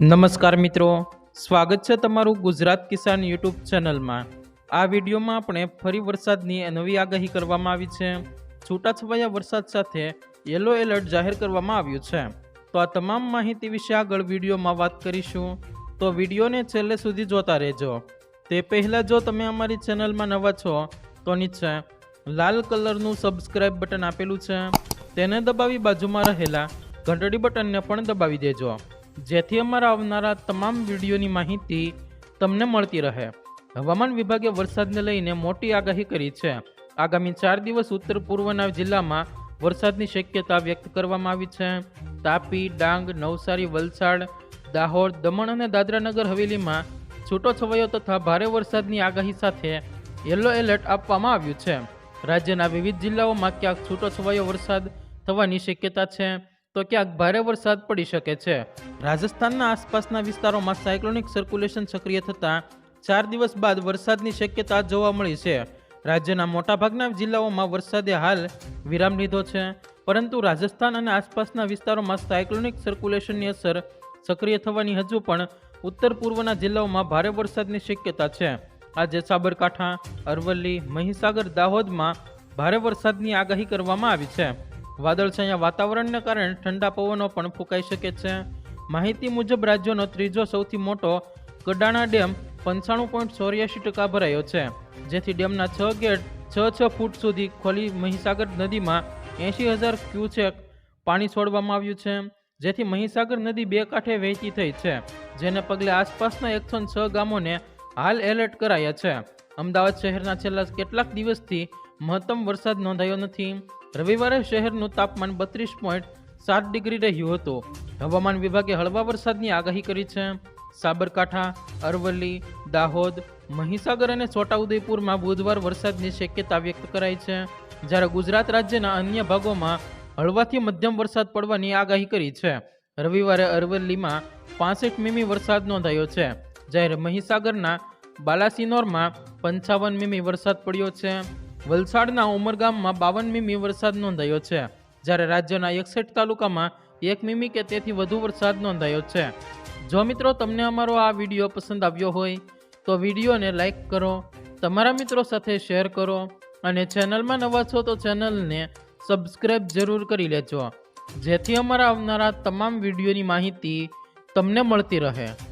નમસ્કાર મિત્રો, સ્વાગત છે તમારું ગુજરાત કિસાન યુટ્યુબ ચેનલમાં. આ વિડીયોમાં આપણે ફરી વરસાદની નવી આગાહી કરવામાં આવી છે. છૂટાછવાયા વરસાદ સાથે યલો એલર્ટ જાહેર કરવામાં આવ્યું છે. તો આ તમામ માહિતી વિશે આગળ વિડીયોમાં વાત કરીશું. તો વિડીયોને છેલ્લે સુધી જોતા રહેજો. તે પહેલાં જો તમે અમારી ચેનલમાં નવા છો, તો નીચે લાલ કલરનું સબસ્ક્રાઇબ બટન આપેલું છે. તેને દબાવી બાજુમાં રહેલા ઘંટડી બટનને પણ દબાવી દેજો. જેથી અમારા આવનારા તમામ વિડીયોની માહિતી તમને મળતી રહે. હવામાન વિભાગે વરસાદને લઈને મોટી આગાહી કરી છે. આગામી ચાર દિવસ ઉત્તર પૂર્વના જિલ્લામાં વરસાદની શક્યતા વ્યક્ત કરવામાં આવી છે. તાપી, ડાંગ, નવસારી, વલસાડ, દાહોદ, દમણ અને દાદરાનગર હવેલીમાં છૂટો છવાયો તથા ભારે વરસાદની આગાહી સાથે યલો એલર્ટ આપવામાં આવ્યું છે. રાજ્યના વિવિધ જિલ્લાઓમાં ક્યાંક છૂટો છવાયો વરસાદ થવાની શક્યતા છે. તો ક્યાંક ભારે વરસાદ પડી શકે છે. રાજસ્થાનના આસપાસના વિસ્તારોમાં સાયક્લોનિક સર્ક્યુલેશન સક્રિય થતાં ચાર દિવસ બાદ વરસાદની શક્યતા જોવા મળી છે. રાજ્યના મોટાભાગના જિલ્લાઓમાં વરસાદે હાલ વિરામ લીધો છે. પરંતુ રાજસ્થાન અને આસપાસના વિસ્તારોમાં સાયક્લોનિક સર્ક્યુલેશનની અસર સક્રિય થવાની હજુ પણ ઉત્તર પૂર્વના જિલ્લાઓમાં ભારે વરસાદની શક્યતા છે. આજે સાબરકાંઠા, અરવલ્લી, મહીસાગર, દાહોદમાં ભારે વરસાદની આગાહી કરવામાં આવી છે. વાદળછાયા વાતાવરણને કારણે ઠંડા પવનો પણ ફૂંકાઈ શકે છે. માહિતી મુજબ રાજ્યનો ત્રીજો સૌથી મોટો કડાણા ડેમ પંચાણું પોઈન્ટ ચોર્યાસી ટકા ભરાયો છે, જેથી ડેમના છ ગેટ છ છ ફૂટ સુધી ખોલી મહીસાગર નદીમાં એંશી હજાર ક્યુસેક પાણી છોડવામાં આવ્યું છે, જેથી મહીસાગર નદી બે કાંઠે વહેતી થઈ છે, જેને પગલે આસપાસના એકસો છ ગામોને હાલ એલર્ટ કરાયા છે. અમદાવાદ શહેરના છેલ્લા કેટલાક દિવસથી મહત્તમ વરસાદ નોંધાયો નથી. રવિવારે શહેરનું તાપમાન બત્રીસ પોઈન્ટ સાત ડિગ્રી રહ્યું હતું. હવામાન વિભાગે હળવા વરસાદની આગાહી કરી છે. સાબરકાંઠા, અરવલ્લી, દાહોદ, મહીસાગર અને છોટાઉદેપુરમાં બુધવાર વરસાદની શક્યતા વ્યક્ત કરાઈ છે, જ્યારે ગુજરાત રાજ્યના અન્ય ભાગોમાં હળવાથી મધ્યમ વરસાદ પડવાની આગાહી કરી છે. રવિવારે અરવલ્લીમાં પાસઠ મીમી વરસાદ નોંધાયો છે, જ્યારે મહીસાગરના બાલાસિનોરમાં પંચાવન મીમી વરસાદ પડ્યો છે. વલસાડના ઉમરગામમાં બાવન મીમી વરસાદ નોંધાયો છે. જ્યારે રાજ્યના એકસઠ તાલુકામાં એક મીમી કે તેથી વધુ વરસાદ નોંધાયો છે. જો મિત્રો તમને અમારો આ વીડિયો પસંદ આવ્યો હોય, તો વિડીયોને લાઈક કરો, તમારા મિત્રો સાથે શેર કરો અને ચેનલમાં નવા છો તો ચેનલને સબસ્ક્રાઈબ જરૂર કરી લેજો. જેથી અમારા આવનારા તમામ વિડીયોની માહિતી તમને મળતી રહે.